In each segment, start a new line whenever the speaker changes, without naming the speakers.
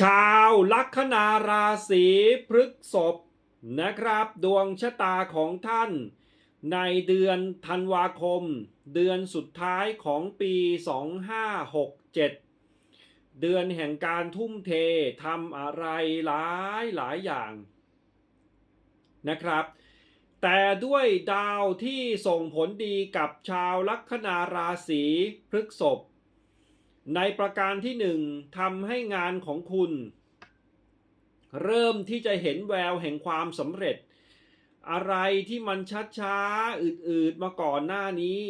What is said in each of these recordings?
ชาวลัคนาราศีพฤกษภนะครับ ดวงชะตาของท่าน ในเดือนธันวาคม เดือนสุดท้ายของปี 2567 เดือนแห่งการทุ่มเททำอะไรหลายหลายอย่างนะครับ แต่ด้วยดาวที่ส่งผลดีกับชาวลัคนาราศีพฤกษภ ในประการที่หนึ่งทำให้งานของคุณ เริ่มที่จะเห็นแววแห่งความสำเร็จ อะไรที่มันช้าๆอืดๆมาก่อนหน้านี้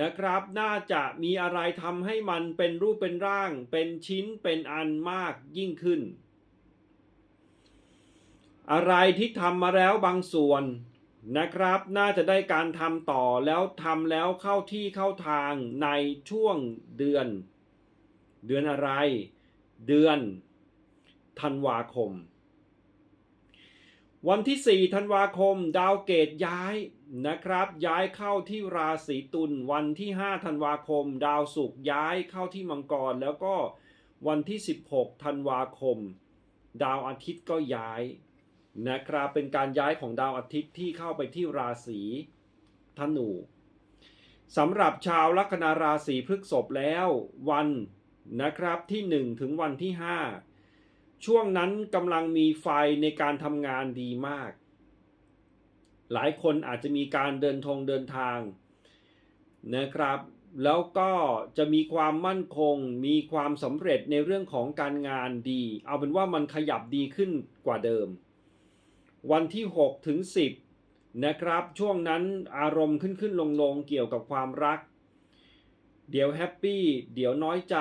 นะครับน่าจะมีอะไรทำให้มันเป็นรูปเป็นร่าง เป็นชิ้นเป็นอันมากยิ่งขึ้น อะไรที่ทำมาแล้วบางส่วน นะครับ น่าจะได้การทำต่อแล้วทำแล้วเข้าที่เข้าทางในช่วงเดือน เดือนอะไร เดือนธันวาคม วันที่ 4 ธันวาคม ดาวเกตย้ายนะครับ ย้ายเข้าที่ราศีตุลวันที่ 5 ธันวาคม ดาวศุกร์ย้ายเข้าที่มังกรแล้วก็วันที่ 16 ธันวาคม ดาวอาทิตย์ก็ย้าย นะครับเป็นการย้ายของดาวอาทิตย์ที่เข้าไปที่ราศีธนูสำหรับชาวลัคนาราศีพฤษภแล้ววันนะครับที่ 1 ถึงวันที่ 5 ช่วงนั้นกำลังมีไฟในการทำงานดีมาก หลายคนอาจจะมีการเดินทงเดินทางนะครับ แล้วก็จะมีความมั่นคง มีความสำเร็จในเรื่องของการงานดี เอาเป็นว่ามันขยับดีขึ้นกว่าเดิม วันที่6ถึง10 นะครับ ช่วงนั้นอารมณ์ขึ้นขึ้นลงลงเกี่ยวกับความรัก เดี๋ยวแฮปปี้ เดี๋ยวน้อยใจ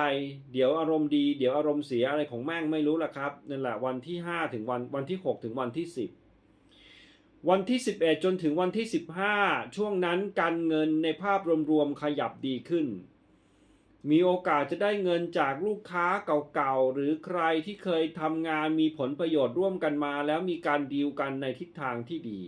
เดี๋ยวอารมณ์ดี เดี๋ยวอารมณ์เสียอะไรของแม่งไม่รู้ละครับนั่นแหละวันที่ 5 ถึงวันวันที่ 6 ถึงวันที่ 10 วันที่ 11 จนถึงวันที่ 15 ช่วงนั้นการเงินในภาพรวมๆขยับดีขึ้น มีโอกาสจะได้เงินจากลูกค้าเก่าๆ หรือใครที่เคยทำงานมีผลประโยชน์ร่วมกันมา แล้วมีการดีลกันในทิศทางที่ดี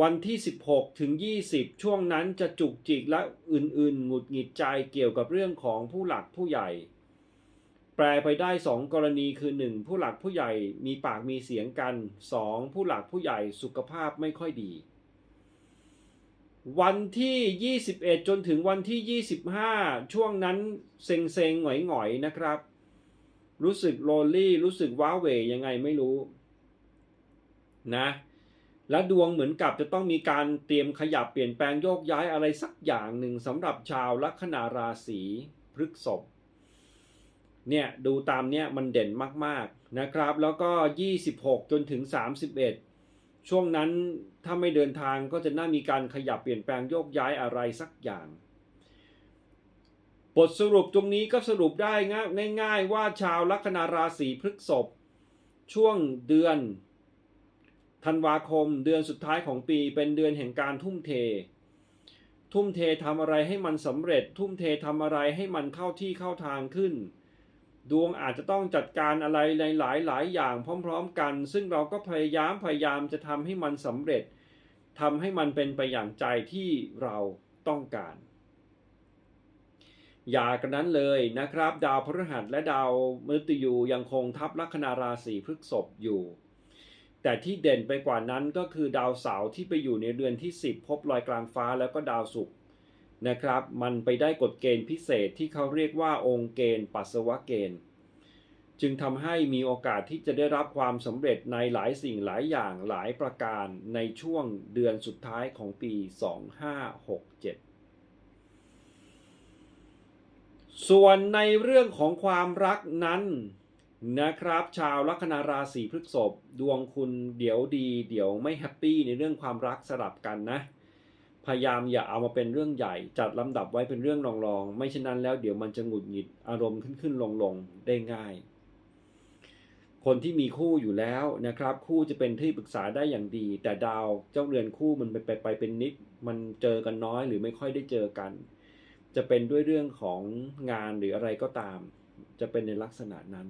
วันที่ 16 ถึง 20 ช่วงนั้นจะจุกจิกและอื่นๆ หงุดหงิดใจเกี่ยวกับเรื่องของผู้หลักผู้ใหญ่ แปลไปได้ 2 กรณีคือ 1. ผู้หลักผู้ใหญ่มีปากมีเสียงกัน 2. ผู้หลักผู้ใหญ่สุขภาพไม่ค่อยดี วันที่ 21 จนถึงวันที่ 25 ช่วงนั้นเซ็งเซงๆหงอยหงอยๆนะครับ รู้สึกโลลี่รู้สึกว้าเหวยังไงไม่รู้นะและดวงเหมือนกับจะต้องมีการเตรียมขยับเปลี่ยนแปลงโยกย้ายอะไรสักอย่างหนึ่งสำหรับชาวลัคนาราศีพฤกษภเนี่ยดูตามเนี่ยมันเด่นมากๆนะครับ แล้วก็ 26 จนถึง 31 ช่วงนั้นถ้าไม่เดินทางก็จะน่ามีการขยับเปลี่ยนแปลงโยกย้ายอะไรสักอย่าง บทสรุปตรงนี้ก็สรุปได้ง่ายๆว่าชาวลัคนาราศีพฤษภช่วงเดือนธันวาคมเดือนสุดท้ายของปีเป็นเดือนแห่งการทุ่มเท ทุ่มเททำอะไรให้มันสำเร็จ ทุ่มเททำอะไรให้มันเข้าที่เข้าทางขึ้น ดวงอาจจะต้องจัดการอะไรหลายหลายอย่างพร้อม ๆ กัน ซึ่งเราก็พยายามพยายามจะทำให้มันสำเร็จทำให้มันเป็นไปอย่างใจที่เราต้องการ อย่ากระนั้นเลยนะครับ ดาวพฤหัสและดาวมฤตยูยังคงทับลัคนาราศีพฤษภอยู่ แต่ที่เด่นไปกว่านั้นก็คือดาวเสาร์ที่ไปอยู่ในเดือนที่ 10 พบรอยกลางฟ้าแล้วก็ดาวศุกร์ นะครับ มันไปได้กฎเกณฑ์พิเศษที่เขาเรียกว่าองค์เกณฑ์ปัสสาวะเกณฑ์ จึงทำให้มีโอกาสที่จะได้รับความสำเร็จในหลายสิ่งหลายอย่างหลายประการในช่วงเดือนสุดท้ายของปี 2567ส่วนในเรื่องของความรักนั้นนะครับ ชาวลัคนาราศีพฤษภดวงคุณเดี๋ยวดี เดี๋ยวไม่แฮปปี้ในเรื่องความรักสลับกันนะ พยายามอย่าเอามาเป็นเรื่องใหญ่ จัดลำดับไว้เป็นเรื่องรองๆ ไม่เช่นนั้นแล้วเดี๋ยวมันจะหงุดหงิดอารมณ์ขึ้นขึ้นลงลงได้ง่าย คนที่มีคู่อยู่แล้วนะครับ คู่จะเป็นที่ปรึกษาได้อย่างดี แต่ดาวเจ้าเรือนคู่มันไปไปไปเป็นนิด มันเจอกันน้อยหรือไม่ค่อยได้เจอกัน จะเป็นด้วยเรื่องของงานหรืออะไรก็ตาม จะเป็นในลักษณะนั้น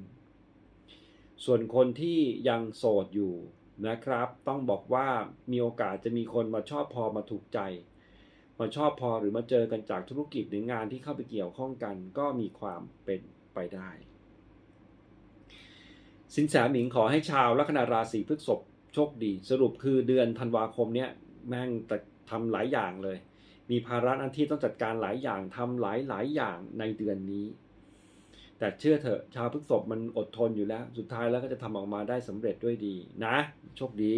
ส่วนคนที่ยังโสดอยู่ นะครับ ต้องบอกว่ามีโอกาสจะมีคนมาชอบพอมาถูกใจ มาชอบพอหรือมาเจอกันจากธุรกิจหรืองานที่เข้าไปเกี่ยวข้องกัน ก็มีความเป็นไปได้ สินแสหมิงขอให้ชาวลัคนาราศีพฤษภโชคดี สรุปคือเดือนธันวาคมเนี้ยแม่งแต่ทำหลายอย่างเลย มีภาระหน้าที่ต้องจัดการหลายอย่างทำหลายหลายอย่างในเดือนนี้ แต่เชื่อเถอะชาวพฤษบมันอดทนอยู่แล้ว สุดท้ายแล้วก็จะทำออกมาได้สำเร็จด้วยดีนะ โชคดี